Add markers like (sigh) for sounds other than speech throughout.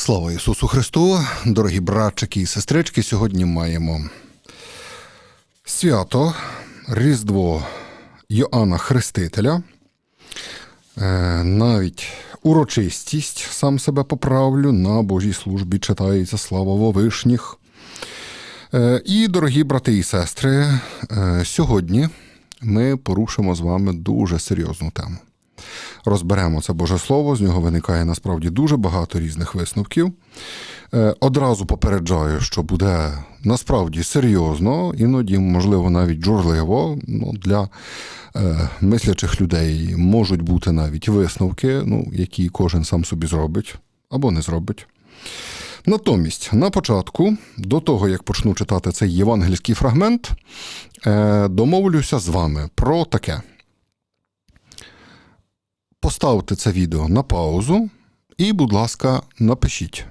Слава Ісусу Христу, дорогі братчики і сестрички. Сьогодні маємо свято Різдво Йоанна Хрестителя. Е, Навіть урочистість, сам себе поправлю, на Божій службі читається слава Вовишніх. Е, І, дорогі брати і сестри, е, сьогодні ми порушимо з вами дуже серйозну тему. Розберемо це Боже Слово, з нього виникає насправді дуже багато різних висновків. Е, Одразу попереджаю, що буде насправді серйозно, іноді, можливо, навіть журливо. Ну, Для е, мислячих людей можуть бути навіть висновки, ну, які кожен сам собі зробить або не зробить. Натомість, на початку, до того як почну читати цей євангельський фрагмент, е, домовлюся з вами про таке. Поставте це відео на паузу і, будь ласка, напишіть,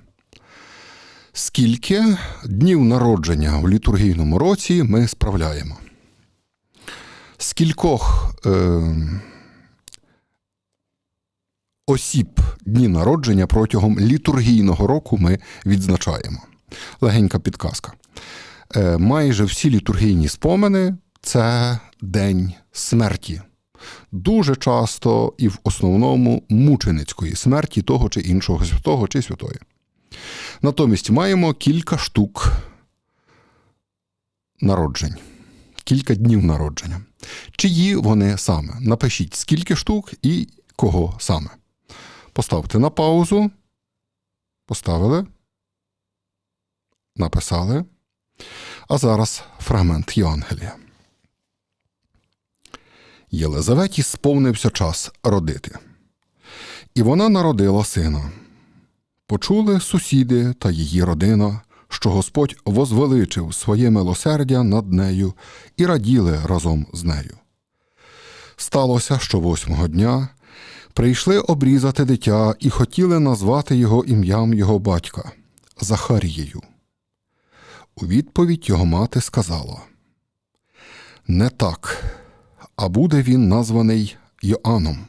скільки днів народження в літургійному році ми справляємо. Скількох е, осіб дні народження протягом літургійного року ми відзначаємо. Легенька підказка. Е, майже всі літургійні спомини це день смерті. Дуже часто і в основному мученицької смерті того чи іншого святого чи святої. Натомість маємо кілька штук народжень, кілька днів народження. Чиї вони саме? Напишіть, скільки штук і кого саме. Поставте на паузу. Поставили. Написали. А зараз фрагмент Євангелія. Єлизаветі сповнився час родити. І вона народила сина. Почули сусіди та її родина, що Господь возвеличив своє милосердя над нею і раділи разом з нею. Сталося, що восьмого дня прийшли обрізати дитя і хотіли назвати його ім'ям його батька Захарією. У відповідь його мати сказала: Не так а буде він названий Йоанном.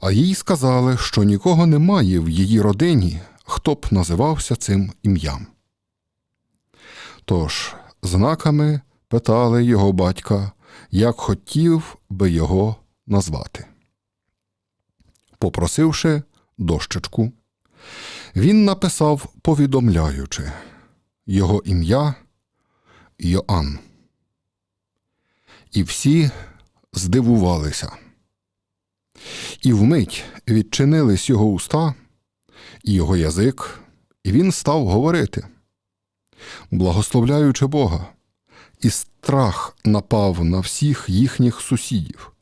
А їй сказали, що нікого немає в її родині, хто б називався цим ім'ям. Тож знаками питали його батька, як хотів би його назвати. Попросивши дощечку, він написав, повідомляючи його ім'я Йоанн. І всі здивувалися. І вмить відчинились його уста і його язик, і він став говорити, благословляючи Бога, і страх напав на всіх їхніх сусідів,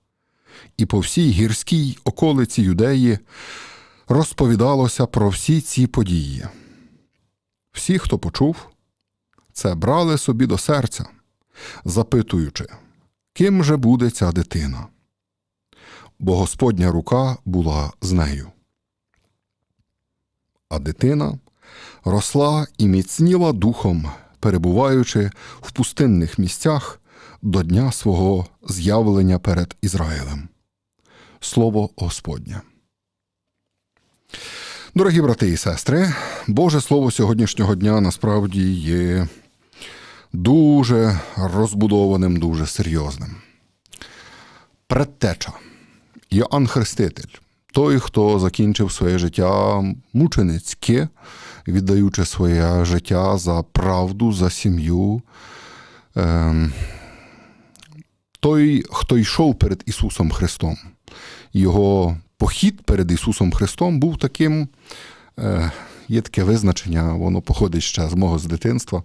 і по всій гірській околиці юдеї розповідалося про всі ці події. Всі, хто почув, це брали собі до серця, запитуючи ким же буде ця дитина? Бо Господня рука була з нею. А дитина росла і міцніла духом, перебуваючи в пустинних місцях до дня свого з'явлення перед Ізраїлем. Слово Господнє. Дорогі брати і сестри, Боже Слово сьогоднішнього дня насправді є дуже розбудованим, дуже серйозним. Предтеча Йоанн Хреститель, той, хто закінчив своє життя мученицьке, віддаючи своє життя за правду, за сім'ю. Ем, той, хто йшов перед Ісусом Христом. Його похід перед Ісусом Христом був таким. Є таке визначення, воно походить ще з мого з дитинства.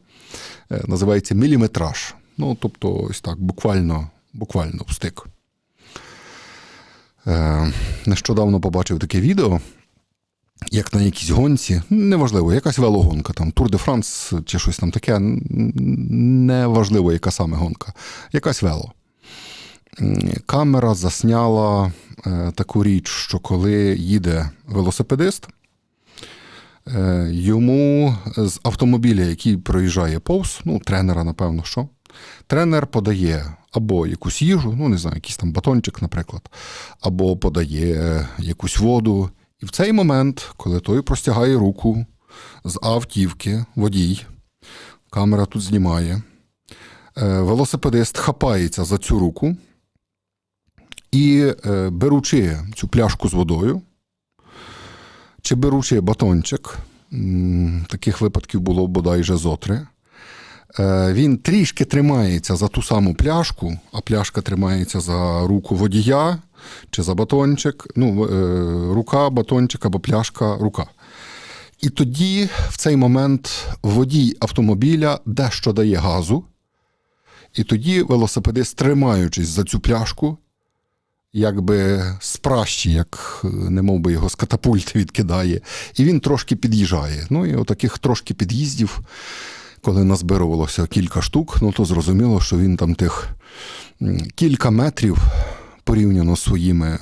Е, називається міліметраж. Ну, тобто, ось так, буквально буквально встик. Е, Нещодавно побачив таке відео, як на якійсь гонці, неважливо, якась велогонка, там Тур де Франс чи щось там таке, неважливо, яка саме гонка, якась вело. Камера засняла е, таку річ, що коли їде велосипедист, йому з автомобіля, який проїжджає повз, ну, тренера, напевно, що. Тренер подає або якусь їжу, ну не знаю, якийсь там батончик, наприклад, або подає якусь воду, І в цей момент, коли той простягає руку з автівки, водій, камера тут знімає, е, велосипедист хапається за цю руку і, е, беручи цю пляшку з водою, чи беручи батончик, таких випадків було бодайже зотри, е, він трішки тримається за ту саму пляшку, а пляшка тримається за руку водія чи за батончик. Ну, е, рука, батончик або пляшка, рука. І тоді, в цей момент, водій автомобіля дещо дає газу, і тоді велосипедист, тримаючись за цю пляшку, якби з як е, немов би його з катапульти відкидає, і він трошки під'їжджає. Ну і отаких трошки під'їздів, коли назбирувалося кілька штук, ну то зрозуміло, що він там тих кілька метрів порівняно з своїми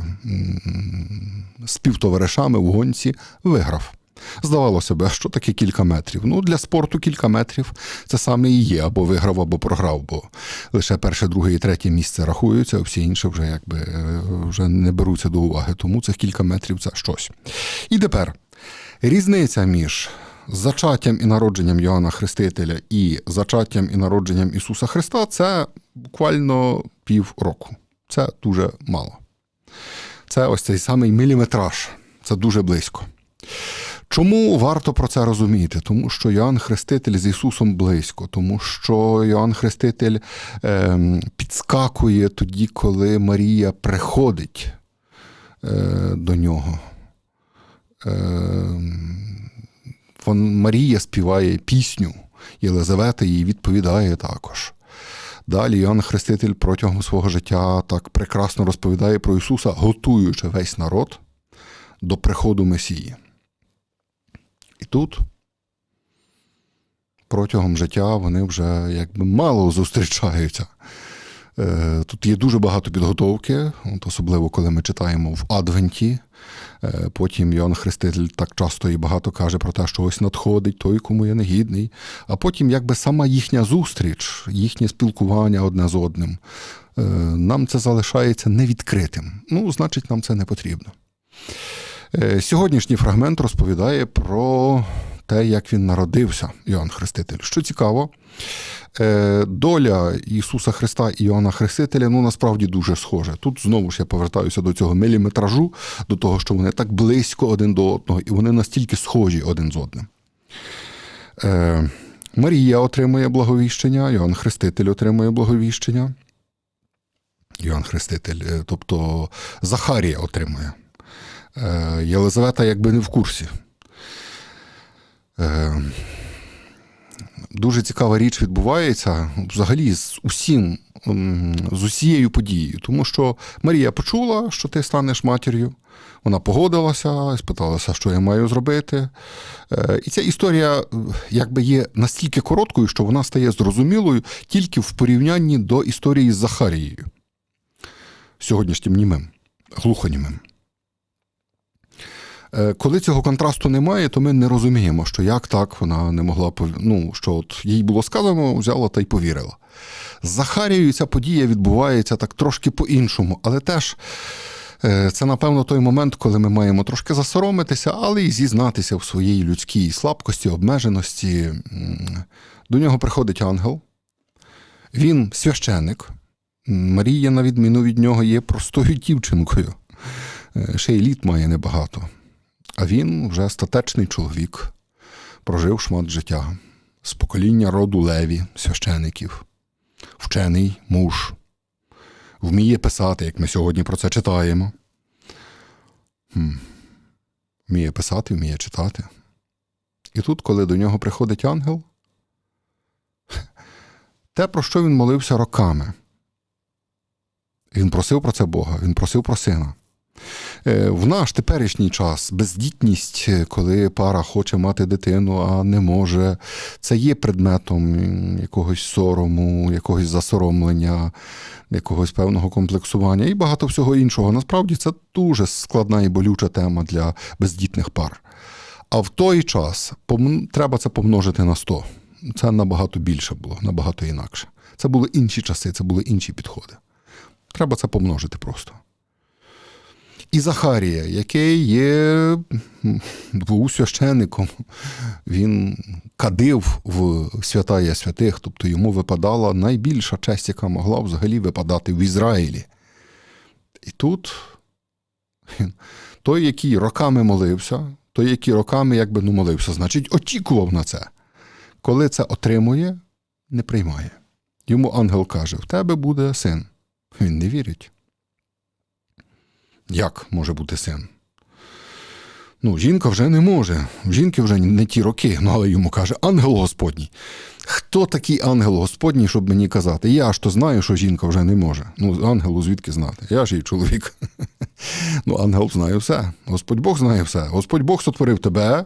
співтоваришами в гонці виграв. Здавалося б, що таке кілька метрів. Ну, для спорту кілька метрів це саме і є, або виграв, або програв, бо лише перше, друге і третє місце рахуються, а всі інші вже якби е, вже не беруться до уваги. Тому цих кілька метрів це щось. І тепер різниця між зачаттям і народженням Йоанна Хрестителя і зачаттям і народженням Ісуса Христа це буквально пів року. Це дуже мало. Це ось цей самий міліметраж. Це дуже близько. Чому варто про це розуміти? Тому що Йоанн Хреститель з Ісусом близько, тому що Йоанн Хреститель е, підскакує тоді, коли Марія приходить е, до нього. Е, вон, Марія співає пісню, Єлизавета їй відповідає також. Далі Йоанн Хреститель протягом свого життя так прекрасно розповідає про Ісуса, готуючи весь народ до приходу Месії. Тут протягом життя вони вже якби мало зустрічаються. Е, Тут є дуже багато підготовки, от особливо коли ми читаємо в Адвенті. Е, Потім Йоанн Хреститель так часто і багато каже про те, що ось надходить той, кому я негідний. А потім, якби сама їхня зустріч, їхнє спілкування одне з одним, е, нам це залишається невідкритим. Ну, значить, нам це не потрібно. Е, Сьогоднішній фрагмент розповідає про те, як він народився, Іоанн Хреститель. Що цікаво, е, доля Ісуса Христа і Іоанна Хрестителя ну насправді дуже схожа. Тут знову ж я повертаюся до цього міліметражу, до того, що вони так близько один до одного, і вони настільки схожі один з одним. Е, Марія отримує благовіщення, Іоанн Хреститель отримує благовіщення. Іоанн Хреститель, тобто Захарія отримує. Е, Єлизавета якби не в курсі. Е, Дуже цікава річ відбувається взагалі з усім, з усією подією, тому що Марія почула, що ти станеш матір'ю. Вона погодилася, спиталася, що я маю зробити. Е, І ця історія якби є настільки короткою, що вона стає зрозумілою тільки в порівнянні до історії з Захарією, сьогоднішнім німим, глухонімим. Е, Коли цього контрасту немає, то ми не розуміємо, що як так вона не могла ну, що от їй було сказано, взяла та й повірила. З Захарією ця подія відбувається так трошки по-іншому, але теж е, це, напевно, той момент, коли ми маємо трошки засоромитися, але й зізнатися в своїй людській слабкості, обмеженості. До нього приходить ангел, він священик. Марія, на відміну від нього, є простою дівчинкою. Е, Ще й літ має небагато. А він вже статечний чоловік, прожив шмат життя, з покоління роду леві, священиків, вчений муж, вміє писати, як ми сьогодні про це читаємо. Хм. Вміє писати, вміє читати. І тут, коли до нього приходить ангел, те, про що він молився роками. Він просив про це Бога, він просив про сина. Е, В наш теперішній час бездітність, е, коли пара хоче мати дитину, а не може, це є предметом якогось сорому, якогось засоромлення, якогось певного комплексування і багато всього іншого. Насправді це дуже складна і болюча тема для бездітних пар. А в той час треба це помножити на 100. Це набагато більше було, набагато інакше. Це були інші часи, це були інші підходи. Треба це помножити просто. І Захарія, який є був священником, він кадив в святая святих, тобто йому випадала найбільша честь, яка могла взагалі випадати в Ізраїлі. І тут той, який роками молився, той, який роками якби ну молився, значить, очікував на це. Коли це отримує, не приймає. Йому ангел каже: в тебе буде син. Він не вірить. Як може бути син? Ну, жінка вже не може. В жінки вже не ті роки, ну але йому каже ангел Господній. Хто такий ангел Господній, щоб мені казати? Я ж то знаю, що жінка вже не може. Ну, ангелу звідки знати? Я ж її чоловік. (laughs) Ну, ангел знає все. Господь Бог знає все. Господь Бог сотворив тебе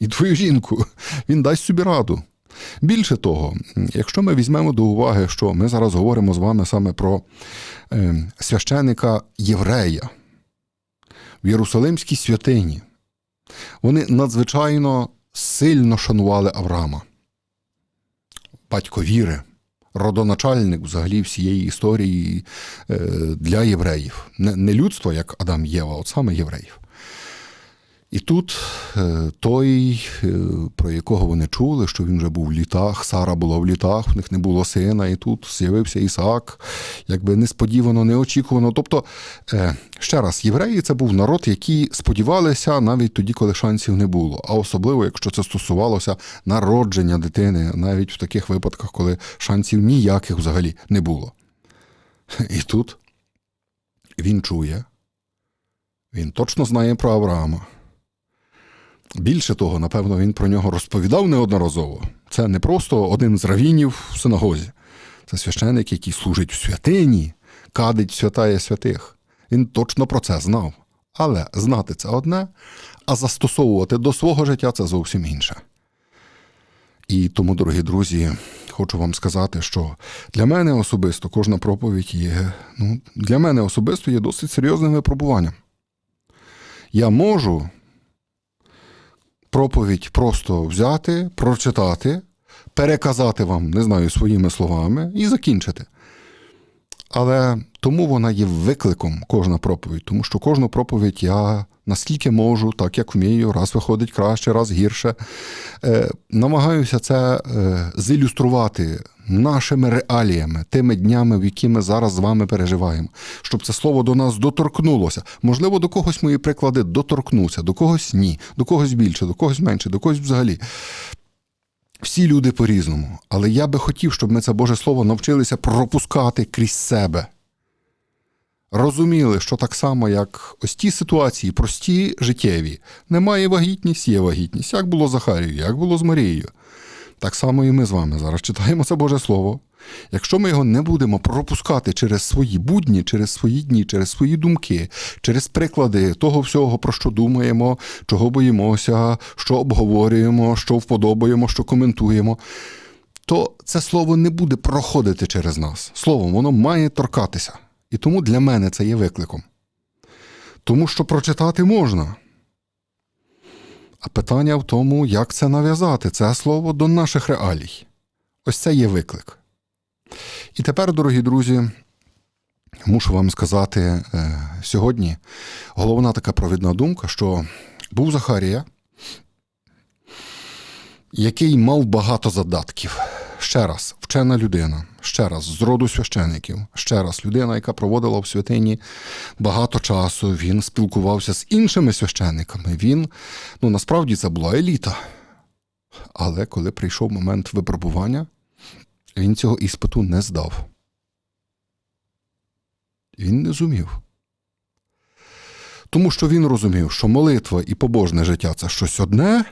і твою жінку. Він дасть собі раду. Більше того, якщо ми візьмемо до уваги, що ми зараз говоримо з вами саме про е, священика єврея в Єрусалимській святині, вони надзвичайно сильно шанували Авраама, батько віри, родоначальник взагалі всієї історії е, для євреїв. Не, не людство, як Адам Єва, от саме євреїв. І тут е, той, е, про якого вони чули, що він вже був в літах, Сара була в літах, в них не було сина, і тут з'явився Ісаак, якби несподівано, неочікувано. Тобто, е, ще раз, євреї це був народ, який сподівалися навіть тоді, коли шансів не було. А особливо, якщо це стосувалося народження дитини, навіть в таких випадках, коли шансів ніяких взагалі не було. І тут він чує, він точно знає про Авраама. Більше того, напевно, він про нього розповідав неодноразово. Це не просто один з равінів в синагозі. Це священик, який служить в святині, кадить святає святих. Він точно про це знав. Але знати це одне, а застосовувати до свого життя це зовсім інше. І тому, дорогі друзі, хочу вам сказати, що для мене особисто кожна проповідь є, ну, для мене особисто є досить серйозним випробуванням. Я можу проповідь просто взяти, прочитати, переказати вам, не знаю, своїми словами і закінчити. Але тому вона є викликом, кожна проповідь, тому що кожну проповідь я наскільки можу, так як вмію, раз виходить краще, раз гірше. Е, намагаюся це е, зілюструвати нашими реаліями, тими днями, в які ми зараз з вами переживаємо, щоб це слово до нас доторкнулося. Можливо, до когось мої приклади доторкнуться, до когось ні, до когось більше, до когось менше, до когось взагалі. Всі люди по-різному, але я би хотів, щоб ми це Боже Слово навчилися пропускати крізь себе. Розуміли, що так само, як ось ті ситуації, прості життєві, немає вагітність, є вагітність. Як було з Захарією, як було з Марією. Так само і ми з вами зараз читаємо це Боже Слово. Якщо ми його не будемо пропускати через свої будні, через свої дні, через свої думки, через приклади того всього, про що думаємо, чого боїмося, що обговорюємо, що вподобаємо, що коментуємо, то це слово не буде проходити через нас. Словом, воно має торкатися. І тому для мене це є викликом. Тому що прочитати можна. А питання в тому, як це нав'язати, це слово до наших реалій. Ось це є виклик. І тепер, дорогі друзі, мушу вам сказати е, сьогодні головна така провідна думка, що був Захарія, який мав багато задатків. Ще раз, вчена людина, ще раз, з роду священиків, ще раз, людина, яка проводила в святині багато часу, він спілкувався з іншими священиками. Він, ну насправді це була еліта. Але коли прийшов момент випробування, він цього іспиту не здав. Він не зумів. Тому що він розумів, що молитва і побожне життя це щось одне,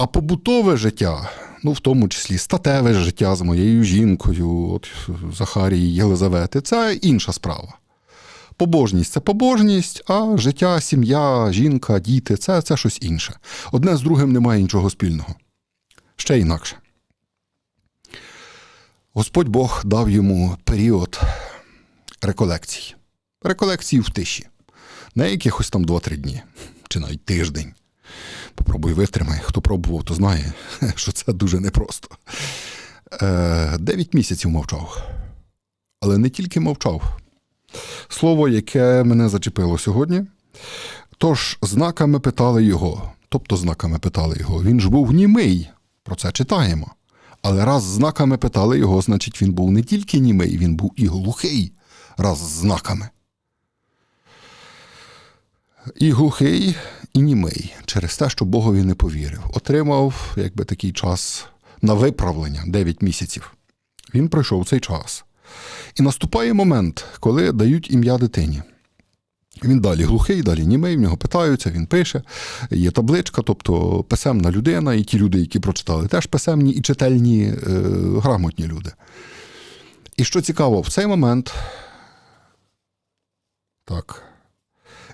а побутове життя, ну в тому числі статеве життя з моєю жінкою, от Захарії Єлизавети, це інша справа. Побожність це побожність, а життя, сім'я, жінка, діти це, це щось інше. Одне з другим не має нічого спільного. Ще інакше. Господь Бог дав йому період реколекцій. Реколекції в тиші. Не якихось там 2-3 дні, чи навіть тиждень. Попробуй витримай. Хто пробував, то знає, (laughs) що це дуже непросто. Е, Дев'ять місяців мовчав. Але не тільки мовчав, Слово, яке мене зачепило сьогодні. Тож знаками питали його, тобто знаками питали його. Він ж був німий, про це читаємо. Але раз знаками питали його, значить він був не тільки німий, він був і глухий, раз знаками. І глухий, і німий через те, що Богові не повірив. Отримав якби такий час на виправлення 9 місяців. Він пройшов цей час. І наступає момент, коли дають ім'я дитині. Він далі глухий, далі німий, в нього питаються, він пише. Є табличка, тобто писемна людина, і ті люди, які прочитали, теж писемні і читальні, е, грамотні люди. І що цікаво, в цей момент. Так.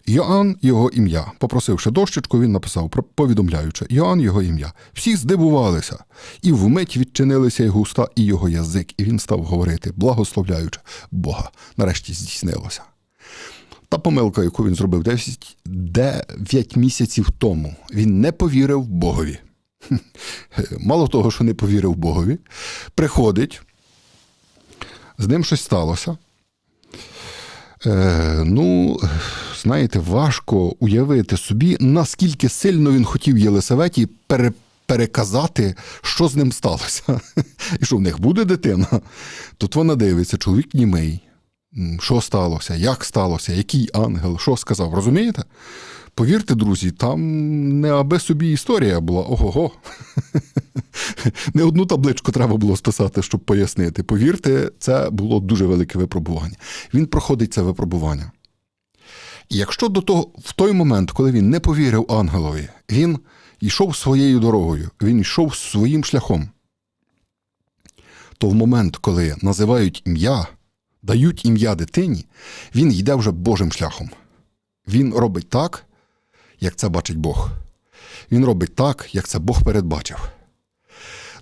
Йоанн його ім'я. Попросивши дощечку, він написав, повідомляючи Йоанн його ім'я. Всі здивувалися, і вмить відчинилися його уста і його язик, і він став говорити, благословляючи Бога. Нарешті здійснилося. Та помилка, яку він зробив 10, 9 місяців тому, він не повірив Богові. (laughs) Мало того, що не повірив Богові, приходить, з ним щось сталося. Е, ну, знаєте, важко уявити собі, наскільки сильно він хотів Єлисаветі пере, переказати, що з ним сталося. (laughs) І що в них буде дитина. Тут вона дивиться, чоловік німий. Що сталося, як сталося, який ангел, що сказав, розумієте? Повірте, друзі, там не аби собі історія була. Ого-го. (laughs) Не одну табличку треба було списати, щоб пояснити. Повірте, це було дуже велике випробування. Він проходить це випробування. І якщо до того, в той момент, коли він не повірив ангелові, він йшов своєю дорогою, він йшов своїм шляхом, то в момент, коли називають ім'я, дають ім'я дитині, він йде вже Божим шляхом. Він робить так, як це бачить Бог. Він робить так, як це Бог передбачив.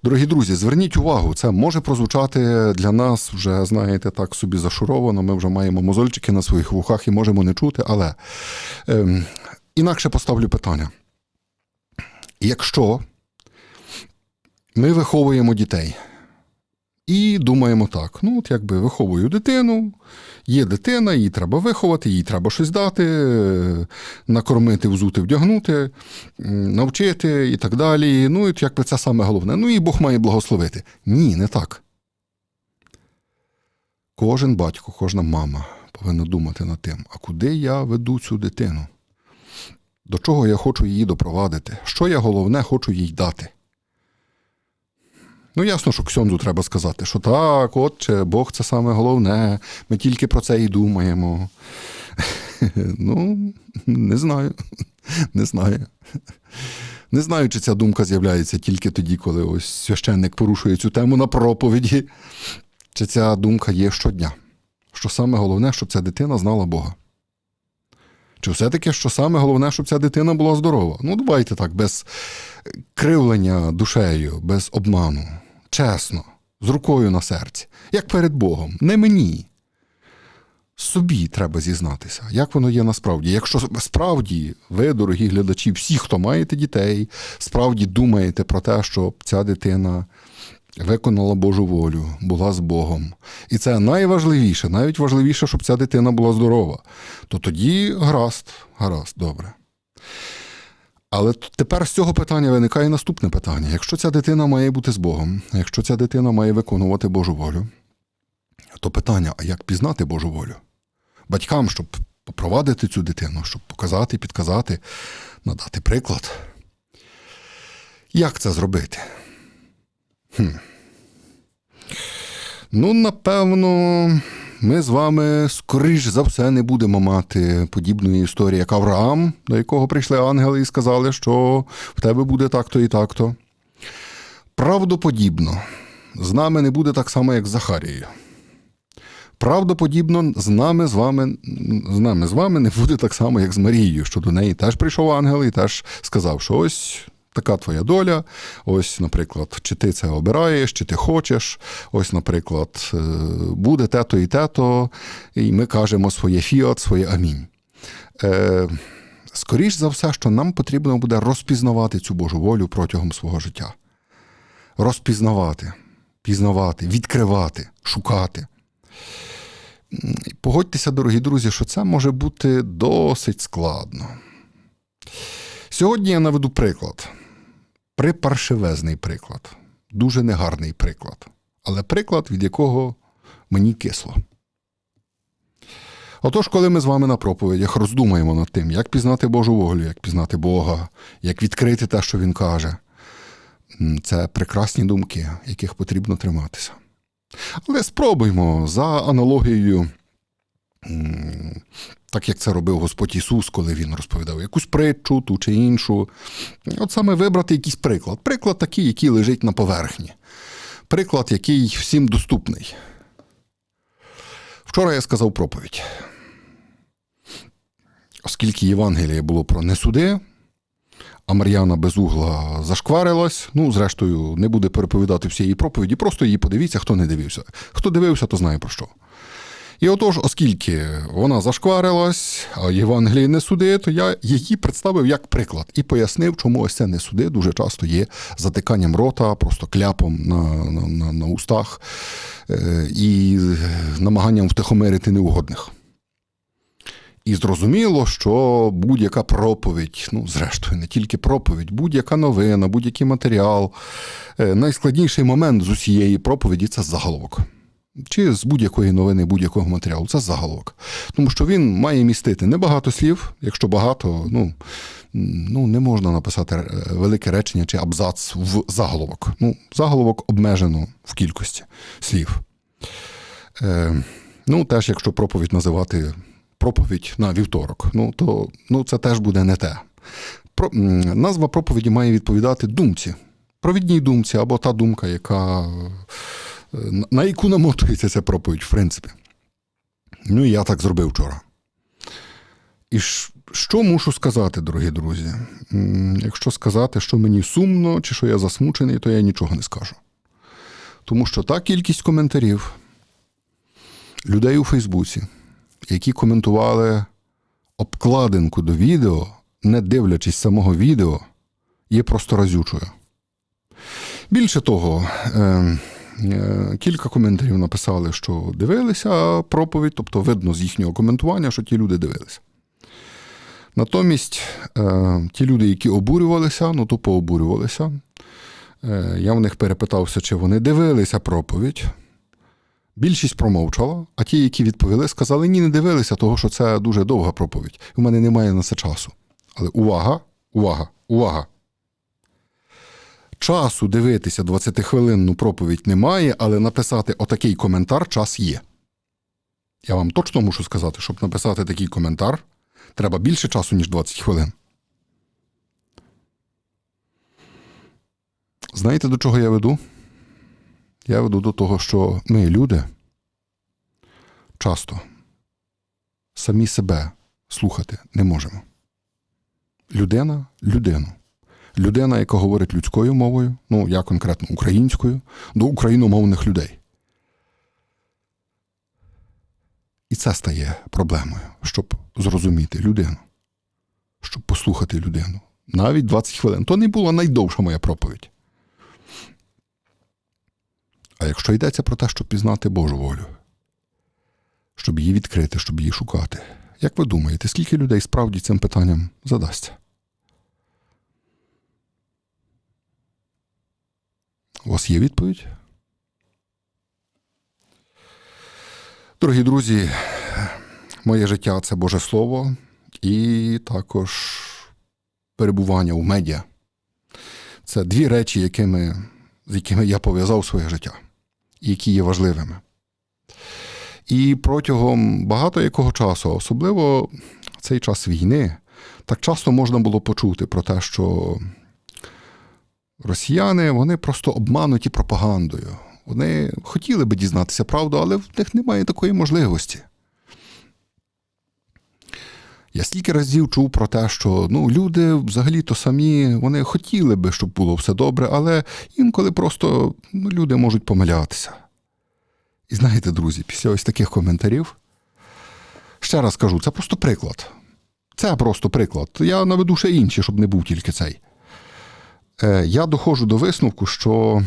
Дорогі друзі, зверніть увагу, це може прозвучати для нас вже, знаєте, так собі зашуровано. Ми вже маємо мозольчики на своїх вухах і можемо не чути, але ем, інакше поставлю питання. Якщо ми виховуємо дітей і думаємо так: ну, от якби виховую дитину, є дитина, її треба виховати, їй треба щось дати, е, накормити, взути, вдягнути, навчити і так далі. Ну, і якби це саме головне. Ну і Бог має благословити. Ні, не так. Кожен батько, кожна мама повинна думати над тим, а куди я веду цю дитину? До чого я хочу її допровадити? Що я головне хочу їй дати? Ну, ясно, що Ксьонзу треба сказати, що так, отче, Бог це саме головне, ми тільки про це і думаємо. (laughs) Ну, не знаю. (laughs) Не знаю. Не знаю, чи ця думка з'являється тільки тоді, коли ось священник порушує цю тему на проповіді, чи ця думка є щодня. Що саме головне, щоб ця дитина знала Бога. Чи все-таки, що саме головне, щоб ця дитина була здорова? Ну, давайте так, без кривлення душею, без обману, чесно, з рукою на серці, як перед Богом, не мені. Собі треба зізнатися, як воно є насправді. Якщо справді ви, дорогі глядачі, всі, хто маєте дітей, справді думаєте про те, щоб ця дитина виконала Божу волю, була з Богом. І це найважливіше, навіть важливіше, щоб ця дитина була здорова, то тоді гаразд, гаразд, добре. Але тепер з цього питання виникає наступне питання: якщо ця дитина має бути з Богом, якщо ця дитина має виконувати Божу волю, то питання: а як пізнати Божу волю? Батькам, щоб попровадити цю дитину, щоб показати, підказати, надати приклад. Як це зробити? Хм. Ну, напевно, ми з вами, скоріш за все, не будемо мати подібної історії, як Авраам, до якого прийшли ангели і сказали, що в тебе буде так-то і так-то. Правдоподібно, з нами не буде так само, як з Захарією. Правдоподібно, з нами з вами, з нами з вами не буде так само, як з Марією, що до неї теж прийшов ангел і теж сказав, що ось така твоя доля. Ось, наприклад, чи ти це обираєш, чи ти хочеш. Ось, наприклад, е, буде тето і тето, і ми кажемо своє фіат, своє амінь. Е, Скоріш за все, що нам потрібно буде розпізнавати цю Божу волю протягом свого життя. Розпізнавати, пізнавати, відкривати, шукати. Погодьтеся, дорогі друзі, що це може бути досить складно. Сьогодні я наведу приклад. Припаршевезний приклад. Дуже негарний приклад. Але приклад, від якого мені кисло. Отож, коли ми з вами на проповідях роздумаємо над тим, як пізнати Божу волю, як пізнати Бога, як відкрити те, що Він каже, це прекрасні думки, яких потрібно триматися. Але спробуймо за аналогією, так як це робив Господь Ісус, коли Він розповідав якусь притчу, ту чи іншу. От саме вибрати якийсь приклад. Приклад такий, який лежить на поверхні. Приклад, який всім доступний. Вчора я сказав проповідь. Оскільки Євангеліє було про не суди, а Мар'яна без угла зашкварилась. Ну, зрештою, не буде переповідати всієї проповіді, просто її подивіться, хто не дивився. Хто дивився, то знає про що. І отож, оскільки вона зашкварилась, а Євангеліє не суди, то я її представив як приклад і пояснив, чому ось це не суди дуже часто є затиканням рота, просто кляпом на, на, на, на устах е, і намаганням втихомирити неугодних. І зрозуміло, що будь-яка проповідь, ну, зрештою, не тільки проповідь, будь-яка новина, будь-який матеріал, е, найскладніший момент з усієї проповіді це заголовок. Чи з будь-якої новини, будь-якого матеріалу, це заголовок. Тому що він має містити небагато слів, якщо багато, ну, ну не можна написати е, велике речення чи абзац в заголовок. Ну, заголовок обмежено в кількості слів. Е, ну, теж, якщо проповідь називати проповідь на вівторок, ну то ну, це теж буде не те. Про, назва проповіді має відповідати думці, провідній думці або та думка, яка, на- на яку намотується ця проповідь, в принципі. Ну, і я так зробив вчора. І що мушу сказати, дорогі друзі? Якщо сказати, що мені сумно чи що я засмучений, то я нічого не скажу. Тому що та кількість коментарів людей у Фейсбуці, які коментували обкладинку до відео, не дивлячись самого відео, є просто разючою. Більше того, е, е, кілька коментарів написали, що дивилися проповідь, тобто видно з їхнього коментування, що ті люди дивилися. Натомість е, ті люди, які обурювалися, ну то пообурювалися. Е, я в них перепитався, чи вони дивилися проповідь. Більшість промовчала, а ті, які відповіли, сказали, ні, не дивилися, того що це дуже довга проповідь. У мене немає на це часу. Але увага, увага, увага. Часу дивитися 20-хвилинну проповідь немає, але написати отакий коментар час є. Я вам точно мушу сказати, щоб написати такий коментар, треба більше часу, ніж 20 хвилин. Знаєте, до чого я веду? Я веду до того, що ми, люди, часто самі себе слухати не можемо. Людина людину. Людина, яка говорить людською мовою, ну я конкретно українською, до україномовних людей. І це стає проблемою, щоб зрозуміти людину, щоб послухати людину. Навіть 20 хвилин. То не була найдовша моя проповідь. А якщо йдеться про те, щоб пізнати Божу волю, щоб її відкрити, щоб її шукати, як ви думаєте, скільки людей справді цим питанням задасться? У вас є відповідь? Дорогі друзі, моє життя це Боже Слово і також перебування у медіа. Це дві речі, якими, з якими я пов'язав своє життя, і які є важливими. І протягом багато якого часу, особливо цей час війни, так часто можна було почути про те, що росіяни вони просто обмануті пропагандою. Вони хотіли би дізнатися правду, але в них немає такої можливості. Я стільки разів чув про те, що ну, люди взагалі-то самі вони хотіли би, щоб було все добре, але інколи просто ну, люди можуть помилятися. І знаєте, друзі, після ось таких коментарів, ще раз кажу, це просто приклад. Це просто приклад. Я наведу ще інші, щоб не був тільки цей. Е, я доходжу до висновку, що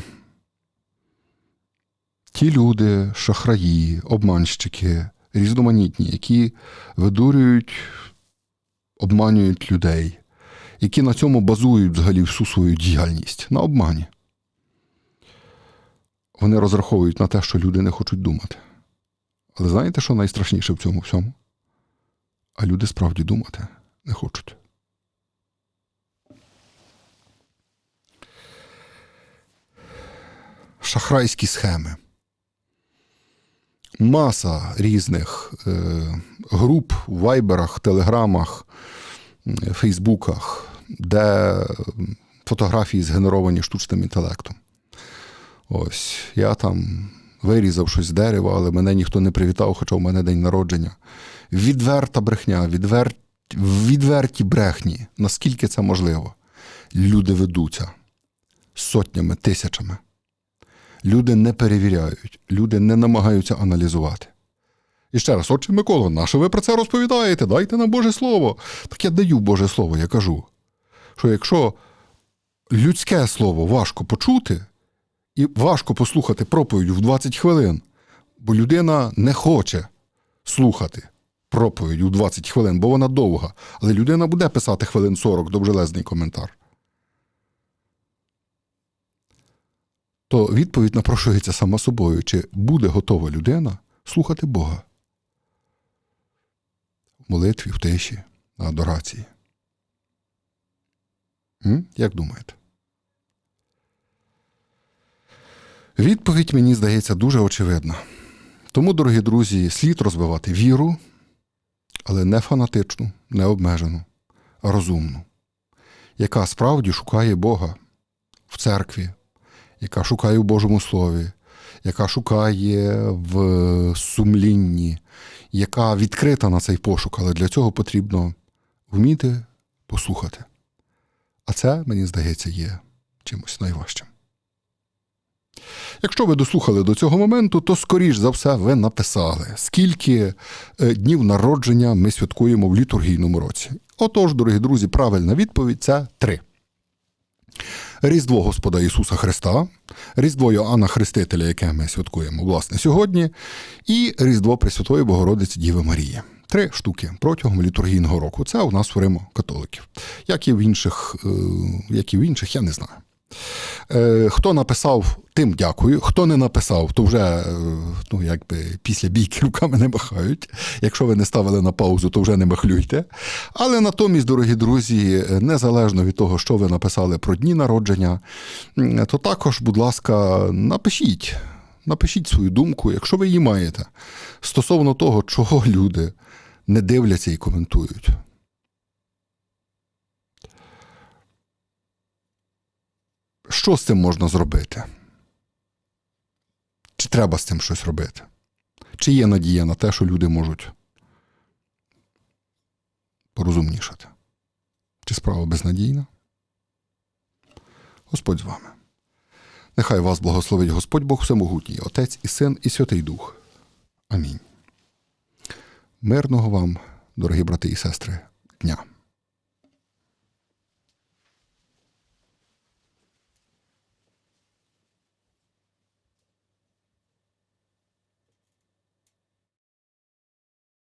ті люди, шахраї, обманщики, різноманітні, які видурюють, обманюють людей, які на цьому базують взагалі всю свою діяльність на обмані. Вони розраховують на те, що люди не хочуть думати. Але знаєте, що найстрашніше в цьому всьому? А люди справді думати не хочуть. Шахрайські схеми. Маса різних е, груп в вайберах, телеграмах, е, фейсбуках, де фотографії згенеровані штучним інтелектом. Ось я там вирізав щось з дерева, але мене ніхто не привітав, хоча в мене день народження. Відверта брехня, відвер... відверті брехні. Наскільки це можливо? Люди ведуться сотнями, тисячами. Люди не перевіряють, люди не намагаються аналізувати. І ще раз, отче Микола, на що ви про це розповідаєте? Дайте нам Боже Слово. Так я даю Боже Слово, я кажу, що якщо людське слово важко почути, і важко послухати проповідь в 20 хвилин, бо людина не хоче слухати проповідь у 20 хвилин, бо вона довга, але людина буде писати хвилин 40 довжелезний коментар. То відповідь напрошується сама собою, чи буде готова людина слухати Бога в молитві, в тиші, на адорації. М? Як думаєте? Відповідь, мені здається, дуже очевидна. Тому, дорогі друзі, слід розвивати віру, але не фанатичну, не обмежену, а розумну, яка справді шукає Бога в церкві, яка шукає в Божому Слові, яка шукає в сумлінні, яка відкрита на цей пошук, але для цього потрібно вміти послухати. А це, мені здається, є чимось найважчим. Якщо ви дослухали до цього моменту, то скоріш за все ви написали, скільки е, днів народження ми святкуємо в літургійному році. Отож, дорогі друзі, правильна відповідь це три. Різдво Господа Ісуса Христа, Різдво Йоанна Хрестителя, яке ми святкуємо власне сьогодні, і Різдво Пресвятої Богородиці Діви Марії. Три штуки протягом літургійного року. Це у нас в Римо-католиків. Як і в інших, е, як і в інших, я не знаю. Е, Хто написав, тим дякую. Хто не написав, то вже е, ну, якби після бійки (laughs) руками не махають. Якщо ви не ставили на паузу, то вже не махлюйте. Але натомість, дорогі друзі, незалежно від того, що ви написали про дні народження, то також, будь ласка, напишіть. Напишіть свою думку, якщо ви її маєте, стосовно того, чого люди не дивляться і коментують. Що з цим можна зробити? Чи треба з цим щось робити? Чи є надія на те, що люди можуть порозумнішати? Чи справа безнадійна? Господь з вами. Нехай вас благословить Господь Бог Всемогутній, Отець і Син, і Святий Дух. Амінь. Мирного вам, дорогі брати і сестри, дня.